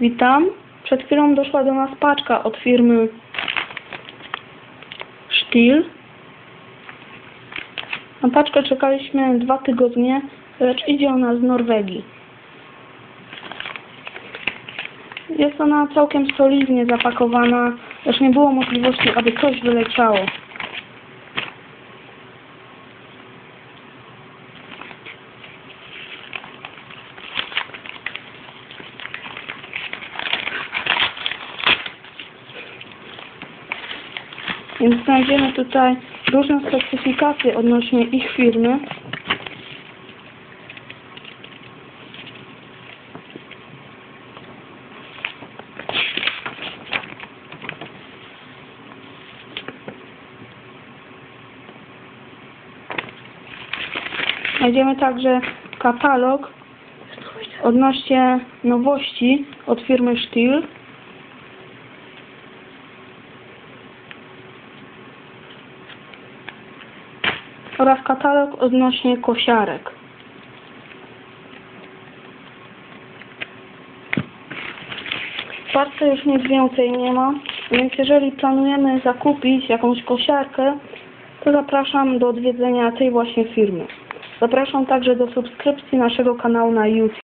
Witam. Przed chwilą doszła do nas paczka od firmy Stihl. Na paczkę czekaliśmy dwa tygodnie, lecz idzie ona z Norwegii. Jest ona całkiem solidnie zapakowana, lecz nie było możliwości, aby coś wyleciało. Więc znajdziemy tutaj różne specyfikacje odnośnie ich firmy. Znajdziemy także katalog odnośnie nowości od firmy Stihl. Oraz katalog odnośnie kosiarek. Parce już nic więcej nie ma, więc jeżeli planujemy zakupić jakąś kosiarkę, to zapraszam do odwiedzenia tej właśnie firmy. Zapraszam także do subskrypcji naszego kanału na YouTube.